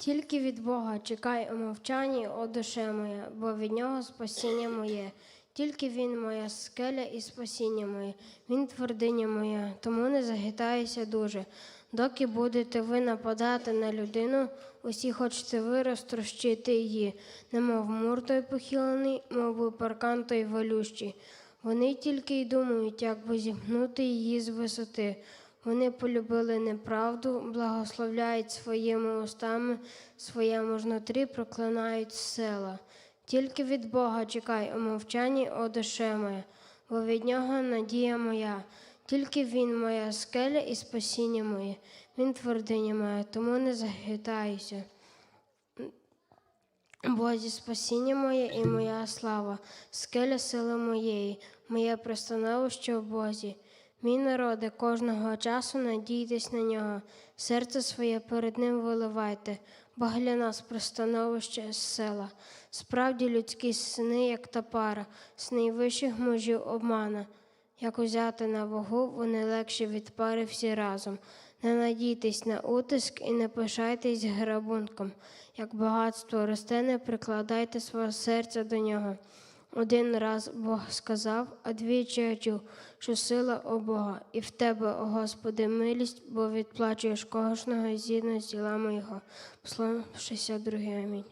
Тільки від Бога чекай у мовчанні, о душе моя, бо від нього спасіння моє. Тільки він моя скеля і спасіння моє, він твердиня моя, тому не загитаюся дуже. Доки будете ви нападати на людину, усі хочете ви розтрощити її, немов мур той похилений, мов паркан той валющий. Вони тільки й думають, як би зімкнути її з висоти. Вони полюбили неправду, благословляють своїми устами, своєму ж нутрі проклинають села. Тільки від Бога чекай у мовчанні, о душе моя, бо від нього надія моя. Тільки він моя скеля і спасіння моє, він твердиня моя, тому не захитаюся. Бозі спасіння моє і моя слава, скеля сили моєї, моє пристановище в Бозі. Мій народи, кожного часу надійтесь на нього, серце своє перед ним виливайте, бо для нас пристановище з села. Справді людські сини, як та пара, з найвищих мужів обмана. Як узяти на вагу, вони легші від пари всі разом. Не надійтесь на утиск і не пишайтесь грабунком. Як багатство росте, не прикладайте свого серця до нього. Один раз Бог сказав, а двічі я чув, що сила у Бога, і в тебе, о Господи, милість, бо відплачуєш кожного згідно з ділами Його. Пославшися, 62 амінь.